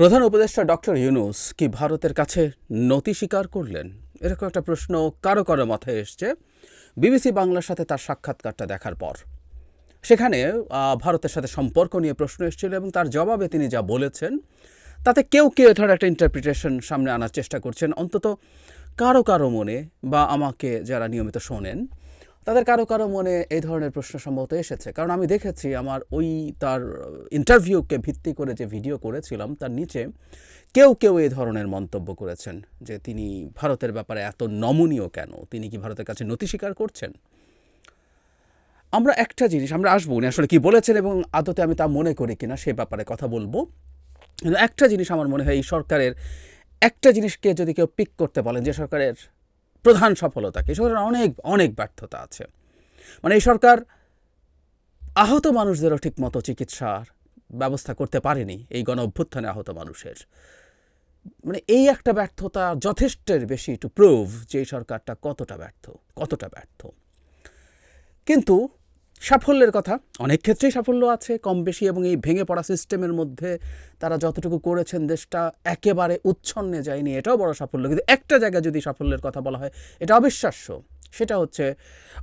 প্রধান উপদেষ্টা ডক্টর ইউনুস কি ভারতের কাছে নতি স্বীকার করলেন? এরকম একটা প্রশ্ন কারও কারও মাথায় এসছে। বিবিসি বাংলার সাথে তার সাক্ষাৎকারটা দেখার পর। সেখানে ভারতের সাথে সম্পর্ক নিয়ে প্রশ্ন এসেছিল এবং তার জবাবে তিনি যা বলেছেন, তাতে কেউ কেউ ধর একটা ইন্টারপ্রিটেশন সামনে আনার চেষ্টা করছেন। অন্তত কারও কারও মনে বা আমাকে যারা নিয়মিত শোনেন তাদের কারও কারও মনে এই ধরনের প্রশ্ন সম্ভবত এসেছে। কারণ আমি দেখেছি আমার ওই তার ইন্টারভিউকে ভিত্তি করে যে ভিডিও করেছিলাম, তার নিচে কেউ কেউ এই ধরনের মন্তব্য করেছেন যে তিনি ভারতের ব্যাপারে এত নমনীয় কেন? তিনি কি ভারতের কাছে নতি স্বীকার করছেন? আমরা একটা জিনিস, আমরা আসব উনি আসলে কি বলেছেন এবং আদতে আমি তা মনে করি কিনা সে ব্যাপারে কথা বলব। কিন্তু একটা জিনিস আমার মনে হয় এই সরকারের, একটা জিনিসকে যদি কেউ পিক করতে বলেন, যে সরকারের প্রধান সফলতা কি? সরকারের অনেক অনেক ব্যর্থতা আছে। মানে এই সরকার আহত মানুষদেরও ঠিক মতো চিকিৎসার ব্যবস্থা করতে পারেনি, এই গণ অভ্যুত্থানে আহত মানুষের। মানে এই একটা ব্যর্থতা যথেষ্টের বেশি টু প্রুভ যে সরকারটা কতটা ব্যর্থ কতটা ব্যর্থ। কিন্তু সাফল্যের কথা। অনেক ক্ষেত্রেই সাফল্য আছে, কম বেশি এবং এই ভেঙে পড়া সিস্টেমের মধ্যে তারা যতটুকু করেছেন দেশটা একেবারে উচ্ছন্নে যায়নি, এটাও বড় সাফল্য। কিন্তু একটা জায়গায় যদি সাফল্যের কথা বলা হয়, এটা অবিশ্বাস্য। সেটা হচ্ছে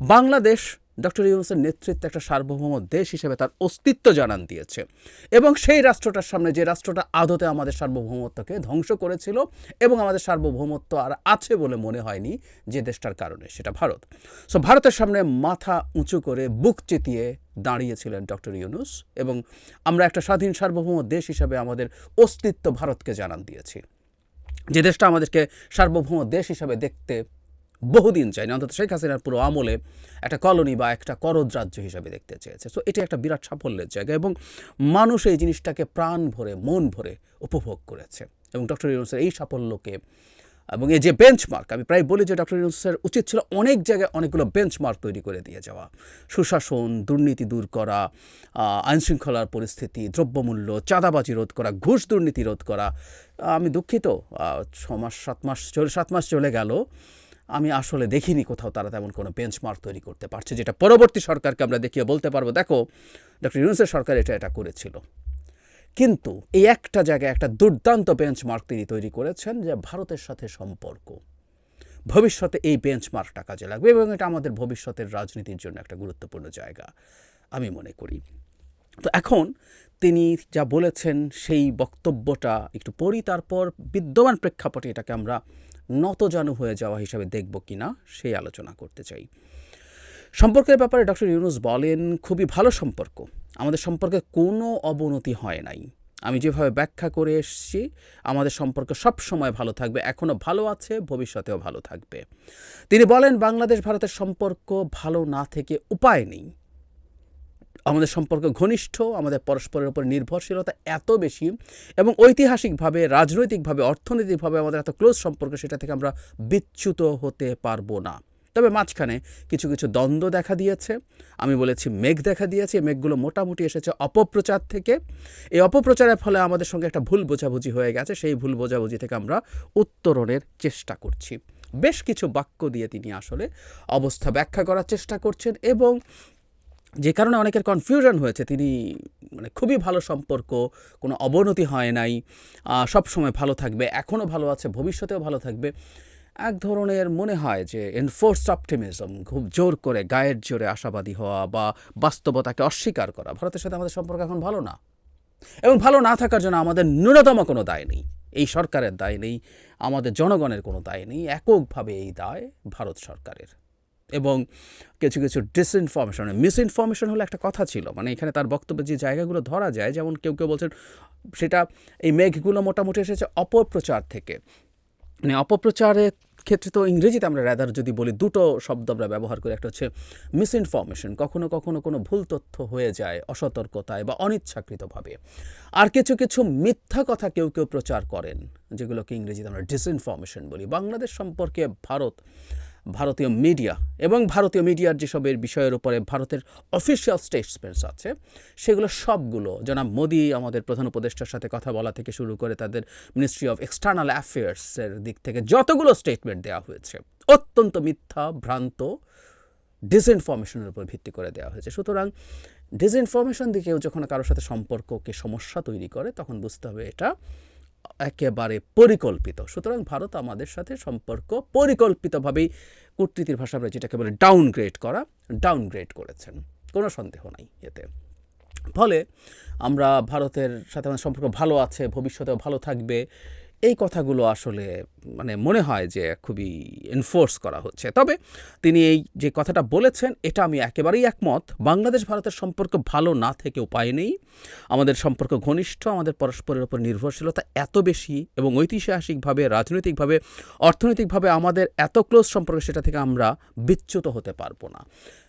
বাংলাদেশ ডক্টর ইউনুসের নেতৃত্বে একটা সার্বভৌম দেশ হিসেবে তার অস্তিত্ব জানান দিয়েছে। এবং সেই রাষ্ট্রটার সামনে যে রাষ্ট্রটা আদতে আমাদের সার্বভৌমত্বকে ধ্বংস করেছিল এবং আমাদের সার্বভৌমত্ব আর আছে বলে মনে হয়নি যে দেশটার কারণে, সেটা ভারত। সো ভারতের সামনে মাথা উঁচু করে বুক চেতিয়ে দাঁড়িয়েছিলেন ডক্টর ইউনুস এবং আমরা একটা স্বাধীন সার্বভৌম দেশ হিসাবে আমাদের অস্তিত্ব ভারতকে জানান দিয়েছি। যে দেশটা আমাদেরকে সার্বভৌম দেশ হিসাবে দেখতে বহুদিন চাইনি অন্তত শেখ হাসিনার পুরো আমলে একটা কলোনি বা একটা করদ রাজ্য হিসাবে দেখতে চেয়েছে। সো এটা একটা বিরাট সাফল্যের জায়গা এবং মানুষ এই জিনিসটাকে প্রাণ ভরে, মন ভরে উপভোগ করেছে। এবং ডক্টর ইউনুসের এই সাফল্যকে এবং এই যে বেঞ্চমার্ক আমি প্রায় বলি যে ডক্টর ইউনুসের উচিত ছিল অনেক জায়গায় অনেকগুলো বেঞ্চমার্ক তৈরি করে দিয়ে যাওয়া। সুশাসন, দুর্নীতি দূর করা আইনশৃঙ্খলার পরিস্থিতি, দ্রব্যমূল্য, চাঁদাবাজি রোধ করা, ঘুষ দুর্নীতি রোধ করা। আমি দুঃখিত। ছ মাস, সাত মাস সাত মাস চলে গেল। আমি আসলে দেখিনি কোথাও তারা তেমন কোনো বেঞ্চমার্ক তৈরি করতে পারছে, যেটা পরবর্তী সরকারকে আমরা দেখিয়ে বলতে পারব। দেখো ডক্টর ইউনুসের সরকার এটা এটা করেছিল। কিন্তু এই একটা জায়গায় একটা দুর্দান্ত বেঞ্চমার্ক তিনি তৈরি করেছেন যে ভারতের সাথে সম্পর্ক। ভবিষ্যতে এই বেঞ্চমার্কটা কাজে লাগবে এবং এটা আমাদের ভবিষ্যতের রাজনীতির জন্য একটা গুরুত্বপূর্ণ জায়গা, আমি মনে করি। তো এখন তিনি যা বলেছেন, সেই বক্তব্যটা একটু পড়ি, তারপর বিদ্যমান প্রেক্ষাপটে এটাকে আমরা নতজানু হয়ে যাওয়া হিসাবে দেখব কিনা সেই আলোচনা করতে চাই। সম্পর্কের ব্যাপারে ডক্টর ইউনুস বলেন, খুবই ভালো সম্পর্ক। আমাদের সম্পর্কে কোনো অবনতি হয় নাই। আমি যেভাবে ব্যাখ্যা করে এসেছি, আমাদের সম্পর্ক সব সময় ভালো থাকবে এখনও ভালো আছে, ভবিষ্যতেও ভালো থাকবে। তিনি বলেন বাংলাদেশ ভারতের সম্পর্ক ভালো না থেকে উপায় নেই। আমাদের সম্পর্ক ঘনিষ্ঠ, আমাদের পরস্পরের উপর নির্ভরশীলতা এত বেশি এবং ঐতিহাসিকভাবে, রাজনৈতিকভাবে, অর্থনৈতিকভাবে আমাদের এত ক্লোজ সম্পর্ক সেটা থেকে আমরা বিচ্যুত হতে পারব না। তবে মাঝখানে কিছু কিছু দ্বন্দ্ব দেখা দিয়েছে। আমি বলেছি মেঘ দেখা দিয়েছে। মেঘগুলো মোটামুটি এসেছে অপপ্রচার থেকে। এই অপপ্রচারের ফলে আমাদের সঙ্গে একটা ভুল বোঝাবুঝি হয়ে গেছে। সেই ভুল বোঝাবুঝি থেকে আমরা উত্তরণের চেষ্টা করছি। বেশ কিছু বাক্য দিয়ে তিনি আসলে অবস্থা ব্যাখ্যা করার চেষ্টা করছেন এবং যে কারণে অনেকের কনফিউশন হয়েছে। তিনি মানে খুবই ভালো সম্পর্ক, কোনো অবনতি হয় নাই সব সময় ভালো থাকবে এখনও ভালো আছে, ভবিষ্যতেও ভালো থাকবে। এক ধরনের মনে হয় যে এনফোর্সড অপটিমিজম খুব জোর করে, গায়ের জোরে আশাবাদী হওয়া বা বাস্তবতাকে অস্বীকার করা, ভারতের সাথে আমাদের সম্পর্ক এখন ভালো না। এবং ভালো না থাকার জন্য আমাদের ন্যূনতম কোনো দায় নেই। এই সরকারের দায় নেই, আমাদের জনগণের কোনো দায় নেই, এককভাবে এই দায় ভারত সরকারের। এবং কিছু কিছু ডিসইনফরমেশন মিসইনফরমেশন হলে একটা কথা ছিল। মানে এখানে তার বক্তব্যে যে জায়গাগুলো ধরা যায়, যেমন কেউ কেউ বলছেন সেটা এই মেঘগুলো মোটামুটি এসেছে অপপ্রচার থেকে। মানে অপপ্রচারের ক্ষেত্রে তো ইংরেজিতে আমরা রেদার যদি বলি দুটো শব্দ আমরা ব্যবহার করি, একটা হচ্ছে মিসইনফরমেশন কখনো কখনো কোনো ভুল তথ্য হয়ে যায় অসতর্কতায় বা অনিচ্ছাকৃতভাবে। আর কিছু কিছু মিথ্যা কথা কেউ কেউ প্রচার করেন, যেগুলোকে ইংরেজিতে আমরা ডিসইনফরমেশন বলি। বাংলাদেশ সম্পর্কে ভারত ভারতীয় মিডিয়া এবং ভারতীয় মিডিয়ার যেসবের বিষয়ের উপরে ভারতের অফিসিয়াল স্টেটসমেন্টস আছে, সেগুলো সবগুলো, জনাব মোদি আমাদের প্রধান উপদেষ্টার সাথে কথা বলা থেকে শুরু করে তাদের মিনিস্ট্রি অফ এক্সটার্নাল অ্যাফেয়ার্সের দিক থেকে যতগুলো স্টেটমেন্ট দেওয়া হয়েছে, অত্যন্ত মিথ্যা, ভ্রান্ত ডিসইনফরমেশনের উপর ভিত্তি করে দেওয়া হয়েছে। সুতরাং ডিসইনফরমেশন দিকেও যখন কারোর সাথে সম্পর্ককে সমস্যা তৈরি করে, তখন বুঝতে হবে এটা একেবারে পরিকল্পিত। সুতরাং ভারত আমাদের সাথে সম্পর্ক পরিকল্পিতভাবেই কূটনীতির ভাষা আমরা যেটাকে বলে ডাউনগ্রেড করা ডাউনগ্রেড করেছেন। কোনো সন্দেহ নাই এতে। ফলে আমরা ভারতের সাথে আমাদের সম্পর্ক ভালো আছে, ভবিষ্যতেও ভালো থাকবে। এই কথাগুলো আসলে মানে মনে হয় যে খুবই এনফোর্স করা হচ্ছে। তবে তিনি এই যে কথাটা বলেছেন, এটা আমি একেবারেই একমত। বাংলাদেশ ভারতের সম্পর্ক ভালো না থেকে উপায় নেই। আমাদের সম্পর্ক ঘনিষ্ঠ, আমাদের পরস্পরের উপর নির্ভরশীলতা এত বেশি এবং ঐতিহাসিকভাবে, রাজনৈতিকভাবে, অর্থনৈতিকভাবে আমাদের এত ক্লোজ সম্পর্ক, সেটা থেকে আমরা বিচ্যুত হতে পারব না।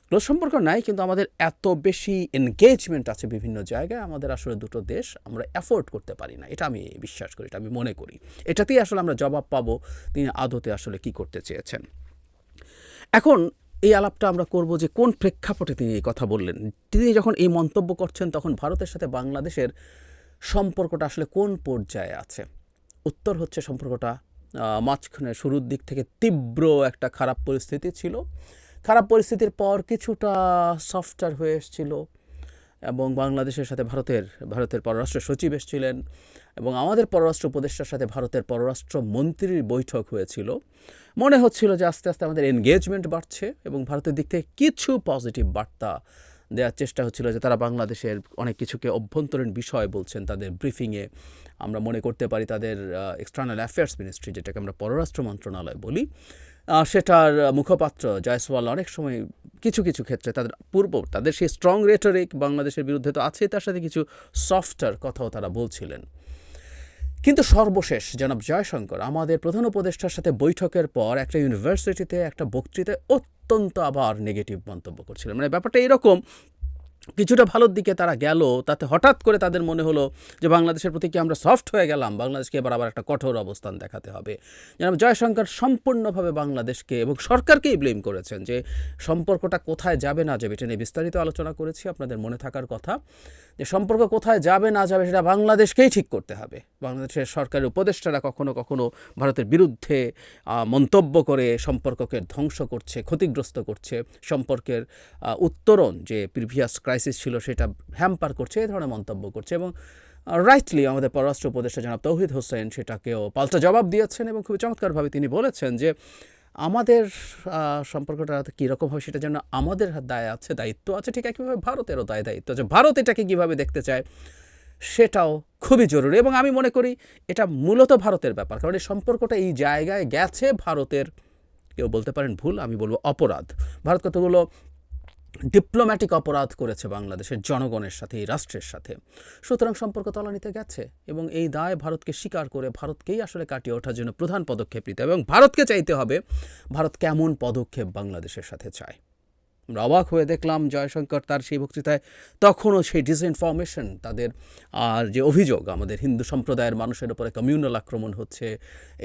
ক্লোজ সম্পর্ক নাই, কিন্তু আমাদের এত বেশি এনগেজমেন্ট আছে বিভিন্ন জায়গায়, আমাদের আসলে দুটো দেশ আমরা অ্যাফোর্ড করতে পারি না। এটা আমি বিশ্বাস করি, এটা আমি মনে করি। এটাতেই আসলে আমরা জবাব পাবো তিনি আদতে আসলে কি করতে চেয়েছেন। এখন এই আলাপটা আমরা করব যে কোন প্রেক্ষাপটে তিনি এই কথা বললেন। তিনি যখন এই মন্তব্য করছেন, তখন ভারতের সাথে বাংলাদেশের সম্পর্কটা আসলে কোন পর্যায়ে আছে? উত্তর হচ্ছে সম্পর্কটা মাঝখানে শুরুর দিক থেকে তীব্র একটা খারাপ পরিস্থিতি ছিল। খারাপ পরিস্থিতির পর কিছুটা সফটওয়্যার হয়ে এসেছিল এবং বাংলাদেশের সাথে ভারতের ভারতের পররাষ্ট্র সচিব এসেছিলেন এবং আমাদের পররাষ্ট্র উপদেষ্টার সাথে ভারতের পররাষ্ট্র মন্ত্রীর বৈঠক হয়েছিল। মনে হচ্ছিল যে আস্তে আস্তে আমাদের এনগেজমেন্ট বাড়ছে এবং ভারতের দিক থেকে কিছু পজিটিভ বার্তা দেওয়ার চেষ্টা হচ্ছিল যে তারা বাংলাদেশের অনেক কিছুকে অভ্যন্তরীণ বিষয় বলছেন তাদের ব্রিফিংয়ে আমরা মনে করতে পারি তাদের এক্সটার্নাল অ্যাফেয়ার্স মিনিস্ট্রি যেটাকে আমরা পররাষ্ট্র মন্ত্রণালয় বলি সেটার মুখপাত্র জয়সওয়াল অনেক সময় কিছু কিছু ক্ষেত্রে তাদের পূর্ব, তাদের সেই স্ট্রং রেটরিক বাংলাদেশের বিরুদ্ধে তো আছে, তার সাথে কিছু সফটার কথাও তারা বলছিলেন। কিন্তু সর্বশেষ জনাব জয়শঙ্কর, আমাদের প্রধান উপদেষ্টার সাথে বৈঠকের পর একটা ইউনিভার্সিটিতে একটা বক্তৃতায় অত্যন্ত আবার নেগেটিভ মন্তব্য করছিলেন। মানে ব্যাপারটা এরকম কিছুটা ভালোর দিকে তারা গেল, তাতে হঠাৎ করে তাদের মনে হলো যে বাংলাদেশের প্রতি কি আমরা সফট হয়ে গেলাম, বাংলাদেশকে এবার আবার একটা কঠোর অবস্থান দেখাতে হবে। যেন জয়শঙ্কর সম্পূর্ণভাবে বাংলাদেশকে এবং সরকারকেই ব্লেম করেছেন যে সম্পর্কটা কোথায় যাবে না যাবে এটা নিয়ে বিস্তারিত আলোচনা করেছি, আপনাদের মনে থাকার কথা। যে সম্পর্ক কোথায় যাবে, না যাবে, সেটা বাংলাদেশকেই ঠিক করতে হবে। বাংলাদেশের সরকারের উপদেষ্টারা কখনো কখনো ভারতের বিরুদ্ধে মন্তব্য করে সম্পর্ককে ধ্বংস করছে, ক্ষতিগ্রস্ত করছে। সম্পর্কের উত্তরণ যে প্রিভিয়াস ক্রাইসিস ছিল, সেটা হ্যাম্পার করছে এই ধরনের মন্তব্য করছে এবং রাইটলি আমাদের পররাষ্ট্র উপদেষ্টা জনাব তৌহিদ হোসেন সেটাকেও পাল্টা জবাব দিয়েছেন এবং খুবই চমৎকারভাবে তিনি বলেছেন যে আমাদের সম্পর্কটা কীরকম হবে সেটা যেন আমাদের দায় আছে, দায়িত্ব আছে, ঠিক একইভাবে ভারতেরও দায়, দায়িত্ব আছে। ভারত এটাকে কীভাবে দেখতে চায় সেটাও খুবই জরুরি এবং আমি মনে করি এটা মূলত ভারতের ব্যাপার। কারণ এই সম্পর্কটা এই জায়গায় গেছে, ভারতের, কেউ বলতে পারেন ভুল, আমি বলব অপরাধ। ভারত কতগুলো ডিপ্লোম্যাটিক অপরাধ করেছে বাংলাদেশের জনগণের সাথে, এই রাষ্ট্রের সাথে। সুতরাং সম্পর্ক তলানিতে গেছে এবং এই দায় ভারতকে স্বীকার করে ভারতকেই আসলে কাটিয়ে ওঠার জন্য প্রধান পদক্ষেপ নিতে হবে এবং ভারতকে চাইতে হবে ভারত কেমন পদক্ষেপ বাংলাদেশের সাথে চায়। আমরা অবাক হয়ে দেখলাম জয়শঙ্কর তার সেই বক্তৃতায়, তখনও সেই ডিসইনফরমেশন তাদের আর যে অভিযোগ, আমাদের হিন্দু সম্প্রদায়ের মানুষের উপরে কমিউনাল আক্রমণ হচ্ছে,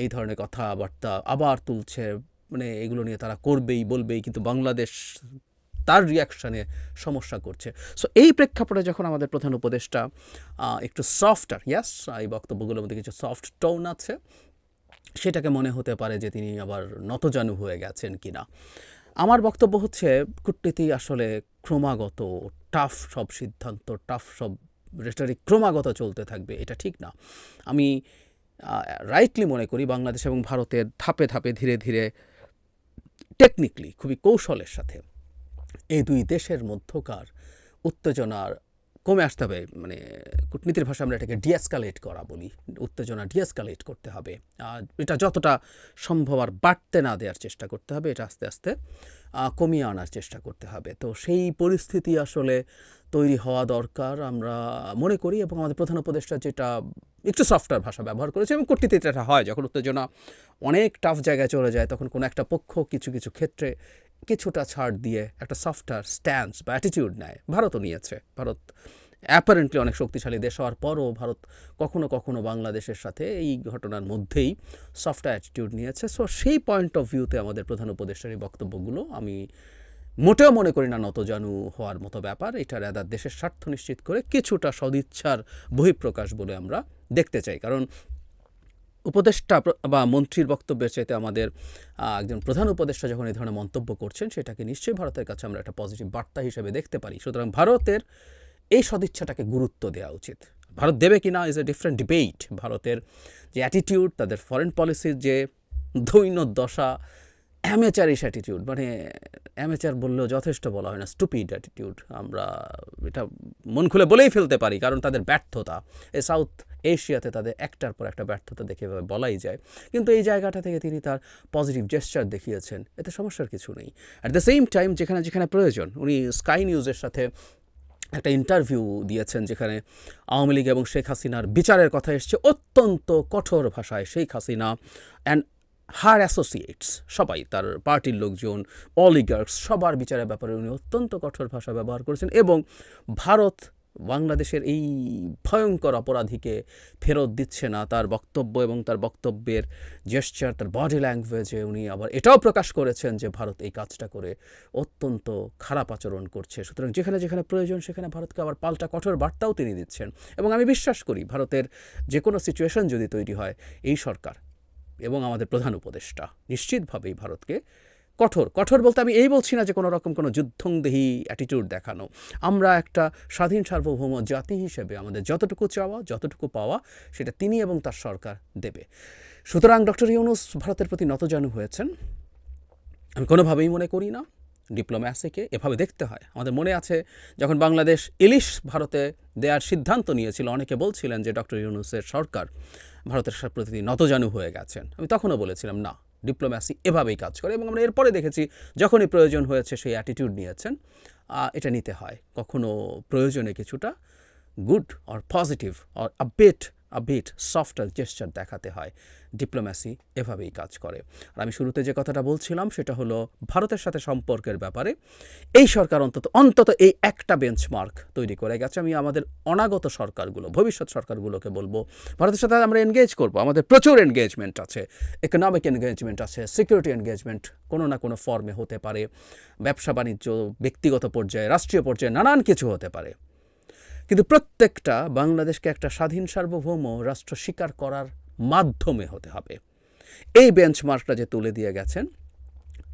এই ধরনের কথাবার্তা আবার তুলছে মানে এগুলো নিয়ে তারা করবেই, বলবেই, কিন্তু বাংলাদেশ তার রিয়াকশানে সমস্যা করছে। সো এই প্রেক্ষাপটে যখন আমাদের প্রধান উপদেষ্টা একটু সফটার ইয়াস এই বক্তব্যগুলোর মধ্যে কিছু সফট টোন আছে, সেটাকে মনে হতে পারে যে তিনি আবার নতজানু হয়ে গেছেন কি না আমার বক্তব্য হচ্ছে, কূটনীতি আসলে ক্রমাগত টাফ সব সিদ্ধান্ত টাফ সব রেটারিক ক্রমাগত চলতে থাকবে, এটা ঠিক না। আমি রাইটলি মনে করি বাংলাদেশ এবং ভারতের ধাপে ধাপে ধীরে ধীরে টেকনিক্যালি খুবই কৌশলের সাথে এই দুই দেশের মধ্যকার উত্তেজনার কমে আসতে হবে মানে কূটনীতির ভাষা আমরা এটাকে ডিএসকালেট করা বলি, উত্তেজনা ডিএসকালেট করতে হবে। এটা যতটা সম্ভব আর বাড়তে না দেওয়ার চেষ্টা করতে হবে, এটা আস্তে আস্তে কমিয়ে আনার চেষ্টা করতে হবে। তো সেই পরিস্থিতি আসলে তৈরি হওয়া দরকার আমরা মনে করি এবং আমাদের প্রধান উপদেষ্টা যেটা একটু সফটওয়্যার ভাষা ব্যবহার করেছে এবং কূটনীতিতে এটা হয়, যখন উত্তেজনা অনেক টাফ জায়গায় চলে যায়, তখন কোনো একটা পক্ষ কিছু কিছু ক্ষেত্রে কিছুটা ছাড় দিয়ে একটা সফটওয়্যার স্ট্যান্স বা অ্যাটিটিউড নেয়। ভারতও নিয়েছে। ভারত অ্যাপারেন্টলি অনেক শক্তিশালী দেশ হওয়ার পরও ভারত কখনো কখনো বাংলাদেশের সাথে এই ঘটনার মধ্যেই সফট অ্যাটিটিউড নিয়েছে। সো সেই পয়েন্ট অফ ভিউতে আমাদের প্রধান উপদেষ্টার এই বক্তব্যগুলো আমি মোটেও মনে করি না নতজানু হওয়ার মতো ব্যাপার। এটা রেদার দেশের স্বার্থ নিশ্চিত করে কিছুটা সদিচ্ছার বহিঃপ্রকাশ বলে আমরা দেখতে চাই। কারণ উপদেষ্টা বা মন্ত্রীর বক্তব্যের চাইতে আমাদের একজন প্রধান উপদেষ্টা যখন এই ধরনের মন্তব্য করছেন, সেটাকে নিশ্চয়ই ভারতের কাছে আমরা একটা পজিটিভ বার্তা হিসেবে দেখতে পারি। সুতরাং ভারতের এই সদিচ্ছাটাকে গুরুত্ব দেওয়া উচিত। ভারত দেবে কি না ইজ এ ডিফারেন্ট ডিবেট ভারতের যে অ্যাটিটিউড তাদের ফরেন পলিসির যে দৈন্য দশা অ্যামেচারিশ অ্যাটিটিউড মানে অ্যামেচার বললেও যথেষ্ট বলা হয় না স্টুপিড অ্যাটিটিউড আমরা এটা মন খুলে বলেই ফেলতে পারি, কারণ তাদের ব্যর্থতা। এই সাউথ এশিয়াতে তাদের একটার পর একটা ব্যর্থতা দেখে বলাই যায়। কিন্তু এই জায়গাটা থেকে তিনি তার পজিটিভ জেস্চার দেখিয়েছেন, এতে সমস্যার কিছু নেই। অ্যাট দ্য সেম টাইম যেখানে যেখানে প্রয়োজন, উনি স্কাই নিউজের সাথে একটা ইন্টারভিউ দিয়েছেন, যেখানে আওয়ামী লীগ এবং শেখ হাসিনার বিচারের কথা এসছে অত্যন্ত কঠোর ভাষায়। Sheikh Hasina and her associates, সবাই তার পার্টির লোকজন অলিগার্স সবার বিচারের ব্যাপারে উনি অত্যন্ত কঠোর ভাষা ব্যবহার করেছেন এবং ভারত বাংলাদেশের এই ভয়ঙ্কর অপরাধীকে ফেরত দিচ্ছে না। তার বক্তব্য এবং তার বক্তব্যের জেস্চার তার বডি ল্যাঙ্গুয়েজে উনি আবার এটাও প্রকাশ করেছেন যে ভারত এই কাজটা করে অত্যন্ত খারাপ আচরণ করছে। সুতরাং যেখানে যেখানে প্রয়োজন, সেখানে ভারতকে আবার পাল্টা কঠোর বার্তাও তিনি দিচ্ছেন। এবং আমি বিশ্বাস করি, ভারতের যে কোনো সিচুয়েশন যদি তৈরি হয়, এই সরকার এবং আমাদের প্রধান উপদেষ্টা। নিশ্চিতভাবেই ভারতকে কঠোর। কঠোর বলতে আমি এই বলছি না যে কোনো রকম কোনো যুদ্ধংদেহী অ্যাটিটিউড দেখানো। আমরা একটা স্বাধীন সার্বভৌম জাতি হিসেবে আমাদের যতটুকু চাওয়া, যতটুকু পাওয়া, সেটা তিনি এবং তার সরকার দেবে। সুতরাং ডক্টর ইউনুস ভারতের প্রতি নতজানু হয়েছেন। আমি কোনোভাবেই মনে করি না। ডিপ্লোম্যাসিকে এভাবে দেখতে হয়। আমাদের মনে আছে, যখন বাংলাদেশ ইলিশ ভারতে দেওয়ার সিদ্ধান্ত নিয়েছিল, অনেকে বলছিলেন যে ডক্টর ইউনুসের সরকার ভারতের প্রতি নতজানু হয়ে গেছেন। আমি তখনও বলেছিলাম, না, ডিপ্লোম্যাসি এভাবেই কাজ করে। এবং আমরা এরপরে দেখেছি, যখনই প্রয়োজন হয়েছে সেই অ্যাটিটিউড নিয়েছেন। এটা নিতে হয়। কখনো প্রয়োজনে কিছুটা good or positive or a bit a bit softer gesture দেখাতে হয়। ডিপ্লোম্যাসি এভাবেই কাজ করে। আর আমি শুরুতে যে কথাটা বলছিলাম, সেটা হলো ভারতের সাথে সম্পর্কের ব্যাপারে। এই সরকার অন্তত অন্তত এই একটা বেঞ্চমার্ক তৈরি করে গেছে। আমি আমাদের অনাগত সরকারগুলো, ভবিষ্যৎ সরকারগুলোকে বলব, ভারতের সাথে আমরা এনগেজ করব। আমাদের প্রচুর এনগেজমেন্ট আছে। ইকোনমিক এনগেজমেন্ট আছে সিকিউরিটি এনগেজমেন্ট কোনো না কোনো ফর্মে হতে পারে। ব্যবসা বাণিজ্য ব্যক্তিগত পর্যায়ে, রাষ্ট্রীয় পর্যায়ে নানান কিছু হতে পারে। কিন্তু প্রত্যেকটা বাংলাদেশকে একটা স্বাধীন সার্বভৌম রাষ্ট্র স্বীকার করার মাধ্যমে হতে হবে। এই বেঞ্চমার্কটা যে তুলে দিয়ে গেছেন,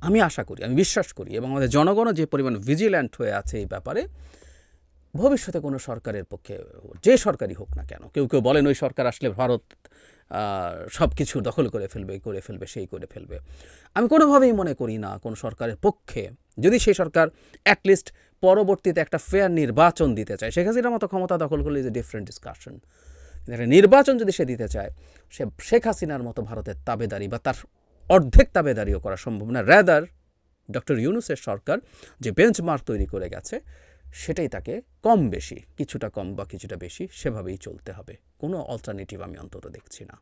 আমি আশা করি, আমি বিশ্বাস করি এবং আমাদের জনগণও যে পরিমাণ ভিজিল্যান্ট হয়ে আছে এই ব্যাপারে, ভবিষ্যতে কোনো সরকারের পক্ষে, যে সরকারই হোক না কেন, কেউ কেউ বলেন ওই সরকার আসলে ভারত সব কিছু দখল করে ফেলবে করে ফেলবে, সেই করে ফেলবে। আমি কোনোভাবেই মনে করি না কোনো সরকারের পক্ষে, যদি সেই সরকার অ্যাটলিস্ট পরবর্তীতে একটা ফেয়ার নির্বাচন দিতে চায়। শেখ হাসিনার মতো ক্ষমতা দখল করলে ইজ এ ডিফারেন্ট ডিসকাশন একটা নির্বাচন যদি সে দিতে চায়, সে শেখ হাসিনার মতো ভারতের তাবেদারি বা তার অর্ধেক তাবেদারিও করা সম্ভব না। র্যাদার ডক্টর ইউনুসের সরকার যে বেঞ্চমার্ক তৈরি করে গেছে, সেটাই তাকে কম বেশি, কিছুটা কম বা কিছুটা বেশি সেভাবেই চলতে হবে। কোনো অল্টারনেটিভ আমি অন্তত দেখছি না।